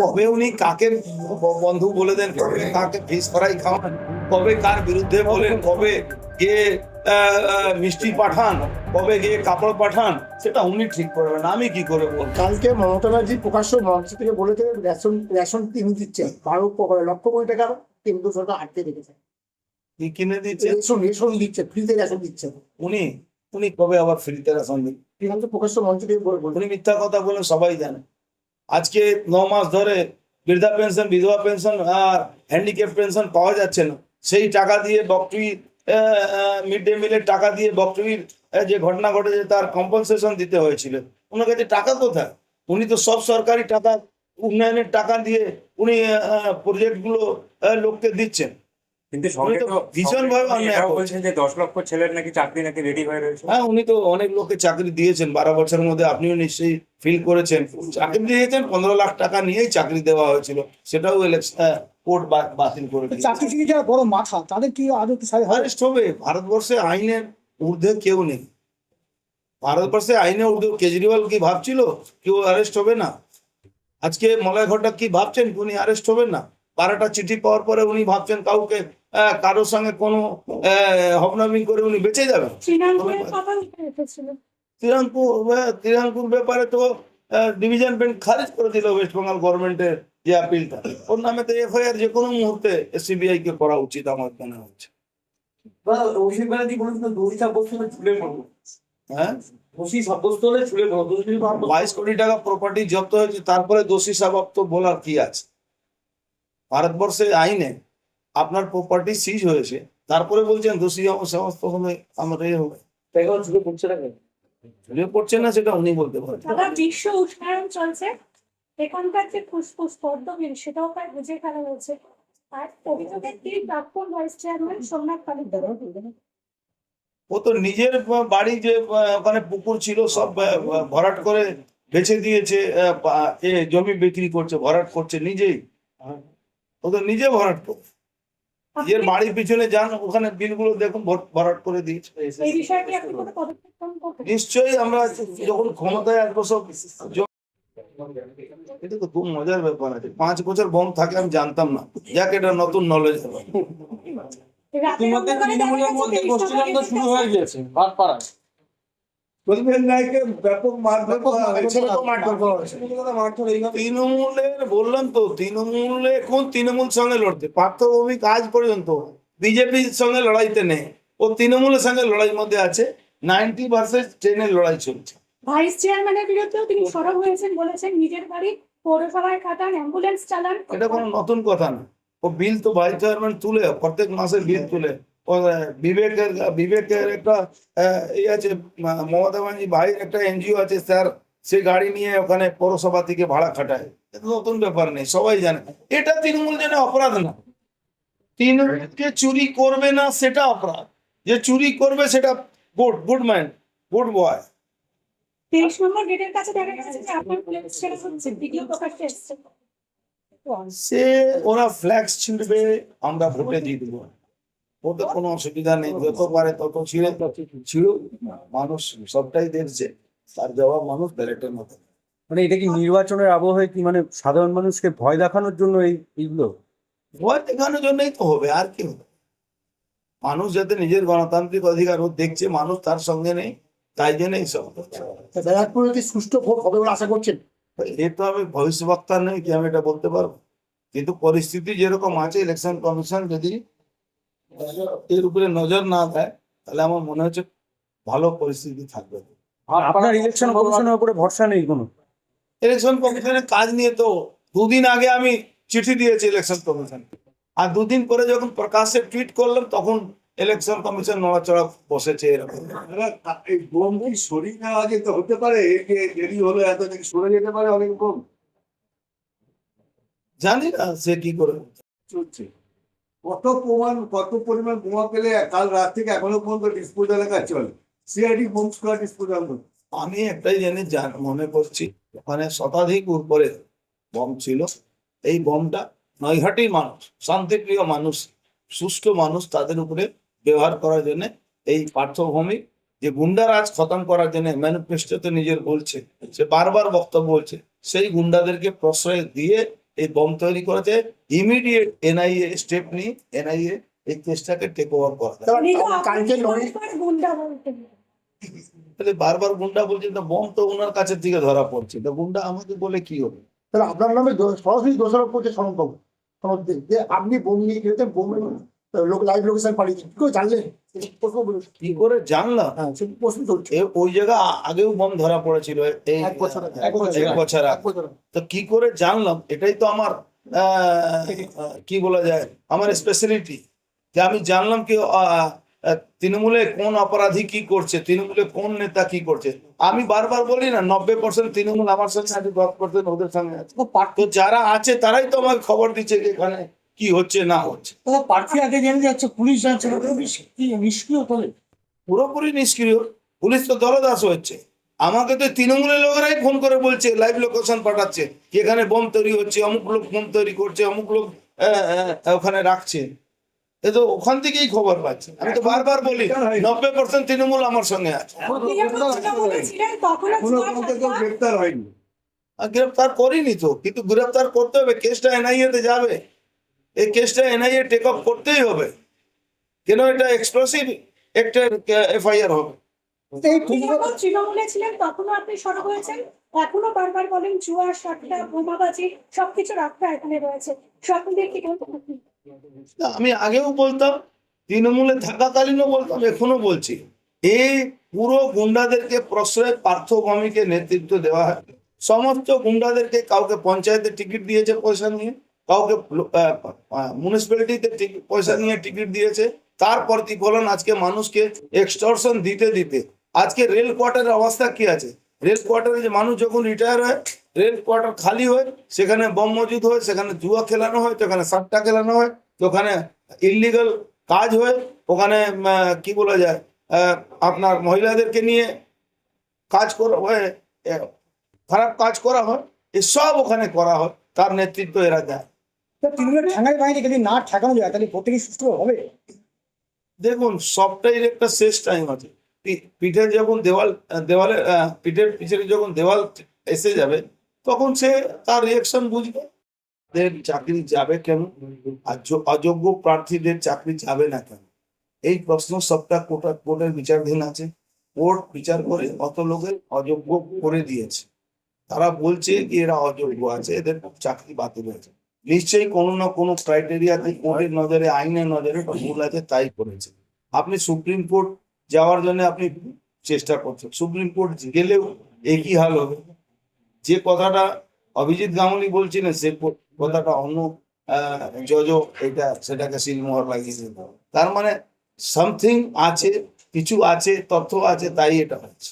কবে উনি কাকে বন্ধু বলে দেন কবে কাকে ফিস ফ্রাই খাওয়ান কবে কার বিরুদ্ধে বলেন কবে গিয়ে মিষ্টি পাঠান কবে গিয়ে কাপড় পাঠান সেটা উনি ঠিক করবেন আমি কি করে বলব? কালকে মমতা ব্যানার্জি প্রকাশ্য মঞ্চ থেকে বলেছে রেশন রেশন তিনি দিচ্ছেন। বারো লক্ষ কোটি টাকা কেন্দ্র সরকার আটকে রেখেছে কি কিনে দিচ্ছে রেশন রেশন দিচ্ছে ফ্রিতে রেশন দিচ্ছে। উনি উনি কবে আবার ফ্রিতে রেশন দিন প্রকাশ্য মঞ্চ থেকে বলে বলে উনি মিথ্যা কথা বলে সবাই জানে। আজকে ন মাস ধরে বৃদ্ধা পেনশন বিধবা পেনশন আর হ্যান্ডিক্যাপ পেনশন পাওয়া যাচ্ছে না। সেই টাকা দিয়ে বকরি মিড ডে মিলের টাকা দিয়ে আহ, যে ঘটনা ঘটেছে তার কম্পনসেশন দিতে হয়েছিল। ওনার কাছে টাকা কোথায়? উনি তো সব সরকারি টাকা উন্নয়নের টাকা দিয়ে উনি প্রজেক্টগুলো লোককে দিচ্ছেন। কিন্তু সঙ্গে উনি তো তো ভীষণভাবে অন্যায় বলছেন যে দশ লক্ষ ছেলের নাকি চাকরি নাকি রেডি হয়ে রয়েছে। হ্যাঁ উনি তো অনেক লোককে চাকরি দিয়েছেন বারো বছরের মধ্যে আপনিও নিশ্চয়ই ফিল করেছেন। চাকরি দিয়েছেন পনেরো লাখ টাকা নিয়েই চাকরি দেওয়া হয়েছিল সেটাও কোর্ট বাতিল করে চাকরিজীবী যারা বড় মাথা তাদের কি আদৌ অ্যারেস্ট হবে। ভারতবর্ষে আইনের ঊর্ধ্বে কেউ নেই। ভারতবর্ষে আইনের ঊর্ধ্বে কেজরিওয়াল কি ভাবছিল? কেউ অ্যারেস্ট হবে না। আজকে মলয় ঘটক কি ভাবছেন? উনি অ্যারেস্ট হবেন না। বারোটা চিঠি পাওয়ার পরে উনি ভাবছেন কাউকে কারোর সঙ্গে কোনো হবনামিং করে উনি বেঁচে যাবেন। তিরানপুর তিরানপুর ব্যাপারে তো ডিভিশন বেঞ্চ খারিজ করে দিল ওয়েস্ট বেঙ্গল গভর্নমেন্টের যে আপিলটা ওর নামে তো এফআইআর যে কোনো মুহূর্তে সিবিআই কে করা উচিত আমার মনে হচ্ছে। অভিষেক ব্যানার্জি বলেছিল দোষী সাব্যস্ত হলে ছুলে পড়ব। হ্যাঁ? দোষী সাব্যস্ত হলে ছুলে পড়ব। বাইশ কোটি টাকা প্রপার্টি জব্দ হয়েছে তারপরে দোষী সাবাব তো বলার কি আছে? ভারতবর্ষে আইনে আপনার প্রপার্টি সিজ হয়েছে তারপরে বলছেন দোষী সমস্ত হবে আমার এ হবে। ছুলে পড়ছে না কেন পড়ছে না সেটা উনি বলতে পারেন। বিশ্ব উষ্ণায়ন চলছে। এখানকার যে ফুসফুস পদ্মবিল সেটাও প্রায় বুঝে ফেলা হয়েছে। আর অভিযোগের কি প্রাক্তন ভাইস চেয়ারম্যান সোমনাথ ও তো নিজের বাড়ি যে ওখানে পুকুর ছিল সব ভরাট করে বেচে দিয়েছে আহ, জমি বিক্রি করছে ভরাট করছে নিজেই। ও তো নিজে ভরাট করছে নিজের বাড়ির পিছনে যান ওখানে বিলগুলো দেখুন ভর- ভরাট করে দিয়েছে এই বিষয়টি আপনি কোনো পদক্ষেপ গ্রহণ করবেন? নিশ্চয়ই আমরা যখন ক্ষমতায় আসব সব এটা তো খুব মজার ব্যাপার আছে। পাঁচ বছর বম থাকে আমি জানতাম না। যাক এটা নতুন নলেজ ইতিমধ্যে তৃণমূলের মধ্যে গোষ্ঠীদ্বন্দ্ব শুরু হয়ে গিয়েছে ভাটপাড়ায় প্রদীপের নায়কে ব্যাপক মারধর করা হয়েছে। মারধর করা হয়েছে। মারধর এইভাবে তৃণমূলের বললাম তো তৃণমূলে কোন তৃণমূল সঙ্গে লড়তে? পার্থভৌমিক আজ পর্যন্ত বিজেপির সঙ্গে লড়াইতে নেই। ও তৃণমূলের সঙ্গে লড়াইয়ের মধ্যে আছে। নাইনটি ভার্সেস টেনের লড়াই চলছে। ভাইস চেয়ারম্যানের বিরুদ্ধেও তিনি সরব হয়েছেন বলেছেন। নিজের বাড়ি পৌরসভায় অ্যাম্বুলেন্স চালান। এটা কোনো নতুন কথা না। ও বিল তো ভাইস চেয়ারম্যান তুলে প্রত্যেক মাসে বিল তুলে। ও আহ, বিবেকের বিবেকের একটা আহ, এই আছে ম- মমতা ব্যানার্জি ভাইয়ের একটা এনজিও আছে স্যার সে গাড়ি নিয়ে ওখানে পৌরসভা থেকে ভাড়া খাটায় এটা নতুন ব্যাপার নেই সবাই জানে এটা তৃণমূল যেন অপরাধ না তৃণমূলকে চুরি করবে না সেটা অপরাধ যে চুরি করবে সেটা good good man good boy তেইশ নম্বর গেটের কাছে দেখা গেছে যে আপনার পুলিশ ছেড়ে হচ্ছে ভিডিও প্রকাশ্যে এসছে সে ওরা ফ্ল্যাক্স ছিঁড়বে আমরা ভোটে জিতব ওতে কোনো অসুবিধা নেই যত পারে তত ছিঁড়ে মানুষ সবটাই দেখছে তার জবাব মানুষ ব্যালেটের মতো। মানে এটা কি নির্বাচনের আবহে কি মানে সাধারণ মানুষকে ভয় দেখানোর জন্য এই এইগুলো? ভয় দেখানোর জন্যই তো হবে আর কি হবে? মানুষ যাতে নিজের গণতান্ত্রিক অধিকার ও দেখছে মানুষ তার সঙ্গে নেই তাই জন্য এইসব। ব্যারাকপুরে কি সুষ্ঠু ভোট হবে বলে আশা করছেন? এ তো আমি ভবিষ্যবক্তা নেই কি আমি এটা বলতে পারব? কিন্তু পরিস্থিতি যেরকম আছে ইলেকশন কমিশন যদি এর উপরে নজর না দেয় তাহলে আমার মনে হচ্ছে ভালো পরিস্থিতি থাকবে। আপনার ইলেকশন কমিশনের উপরে ভরসা নেই কোনো? ইলেকশন কমিশনের কাজ নিয়ে তো দুদিন আগে আমি চিঠি দিয়েছি ইলেকশন কমিশন। আর দুদিন পরে যখন প্রকাশ্যে টুইট করলাম তখন ইলেকশন কমিশন নড়াচড়া বসেছে এরকম। দাদা, এই বোম কি সরিয়ে নেওয়া যেত হতে পারে একে দেরি হলো এত নাকি সরে যেতে পারে অনেক বোম জানি না সে কি করে। চলছে। কত প্রমাণ, কত পরিমাণ বোমা পেলে কাল রাত থেকে এখনও পর্যন্ত ডিসপোজাল কাজ চলে। সিআইডি বোম স্কোয়াড ডিসপোজাল আমি একটাই জান মনে করছি, ওখানে শতাধিক উপরে বম ছিল। এই বমটা নৈহাটির মানুষ, শান্তিপ্রিয় মানুষ, সুষ্ঠু মানুষ তাদের উপরে ব্যবহার করার জন্য এই পার্থভূমি, যে গুন্ডারাজ খতম করার জন্য ম্যানিফেস্টোতে নিজের বলছে, সে বারবার বক্তব্য বলছে, সেই গুন্ডাদেরকে প্রশ্রয় দিয়ে এই বম তৈরি করেছে ইমিডিয়েট এনআইএ স্টেপ নিয়ে এনআইএ এই কেসটাকে টেক ওভার করা তাহলে বারবার গুন্ডা বলছে তো বম তো ওনার কাছের থেকে ধরা পড়ছে। তো গুন্ডা আমাকে বলে কি হবে? তাহলে আপনার নামে সরাসরি দোষারোপ করছে সনদ যে আপনি বোম নিয়ে খেলতেন বোম লোক লাইভ লোকেশন পাঠিয়েছেন। কি করে জানলেন। কি করে জানলাম? হ্যাঁ ওই জায়গা আগেও বম ধরা পড়েছিল এই এক বছর তো কি করে জানলাম? এটাই তো আমার কি বলা যায় আমার স্পেশালিটি যে আমি জানলাম কি তৃণমূলে কোন অপরাধী কি করছে তৃণমূলে কোন নেতা কি করছে। আমি বারবার বলি না নব্বই পার্সেন্ট তৃণমূল আমার সঙ্গে আছে দশ পার্সেন্ট ওদের সঙ্গে আছে। তো যারা আছে তারাই তো আমাকে খবর দিচ্ছে যে এখানে কি হচ্ছে না হচ্ছে। প্রার্থী আগে জেনে যাচ্ছে পুলিশ যাচ্ছে নিষ্ক্রিয় তাহলে পুরোপুরি নিষ্ক্রিয়। পুলিশ তো দলদাস হচ্ছে। আমাকে তো তৃণমূলের লোকেরাই ফোন করে বলছে লাইভ লোকেশন পাঠাচ্ছে। এখানে বোম তৈরি হচ্ছে অমুক লোক বোম তৈরি করছে অমুক লোক ওখানে রাখছে। এ তো ওখান থেকেই খবর পাচ্ছে। আমি তো বারবার বলি নব্বই পার্সেন্ট তৃণমূল আমার সঙ্গে আছে। গ্রেপ্তার হয়নি। আর গ্রেপ্তার করিনি তো কিন্তু গ্রেপ্তার করতে হবে কেসটা এনআইএ তে যাবে। এই কেসটা এনআইএ টেক আপ করতেই হবে। কেন এটা এক্সপ্লোসিভ একটা এফআইআর হবে এই আপনি যখন তৃণমূলে ছিলেন তখনও আপনি সরব হয়েছেন। এখনও বারবার বলেন জুয়া সাতটা বোমাবাজি সবকিছু রাখা এখানে রয়েছে। সব কি বলবেন আপনি? না, আমি আগেও বলতাম তৃণমূলে থাকাকালীনও বলতাম এখনও বলছি। এই পুরো গুন্ডাদেরকে প্রশ্রয় পার্থভূমিকে নেতৃত্ব দেওয়া হয়। সমস্ত গুন্ডাদেরকে কাউকে পঞ্চায়েতে টিকিট দিয়েছে পয়সা নিয়ে। কাউকে মিউনিসিপ্যালিটিতে পয়সা নিয়ে টিকিট দিয়েছে তার প্রতিফলন আজকে মানুষকে এক্সটর্শন দিতে দিতে? আজকে রেল কোয়ার্টারের অবস্থা কি আছে? রেল কোয়ার্টারে যে মানুষ যখন রিটায়ার হয় রেল কোয়ার্টার খালি হয়, সেখানে বম মজুদ হয়, সেখানে জুয়া খেলানো হয় সেখানে সাতটা খেলানো হয় ওখানে ইলিগাল কাজ হয়, ওখানে কি বলা যায় আপনার মহিলাদেরকে নিয়ে কাজ করা হয় খারাপ কাজ করা হয় এসব ওখানে করা হয়, তার নেতৃত্ব এরা দেয়। তৃণমূলের যদি না ঠেকানো যায়, তাহলে ভোটে দেখুন, সবটাই একটা শেষ টাইম আছে। পি- পিঠে যখন দেওয়াল দেওয়ালে পিঠের পিছনে যখন দেওয়াল এসে যাবে, তখন সে তার রিয়াকশন বুঝবে। চাকরি যাবে কেন? অযোগ্য প্রার্থীদের চাকরি যাবে না কেন? এই প্রশ্ন সবটা কোর্টের কোর্টের বিচারধীন আছে। কোর্ট বিচার করে অত লোকের অযোগ্য করে দিয়েছে। তারা বলছে যে এরা অযোগ্য আছে, এদের চাকরি বাতিল হয়েছে। নিশ্চয়ই কোনো না কোনো ক্রাইটেরিয়াতে কোর্টের নজরে, আইনের নজরে ভুল আছে, তাই করেছে। আপনি সুপ্রিম কোর্ট যাওয়ার জন্য আপনি চেষ্টা করছেন। সুপ্রিম কোর্ট গেলেও একই হাল হবে। যে কথাটা অভিজিৎ গাঙ্গুলি বলছিলেন, সে কথাটা অন্য জজ এটা, সেটাকে সিলমোহর লাগিয়েছে তার মানে সামথিং আছে, কিছু আছে, তথ্য আছে, তাই এটা হচ্ছে।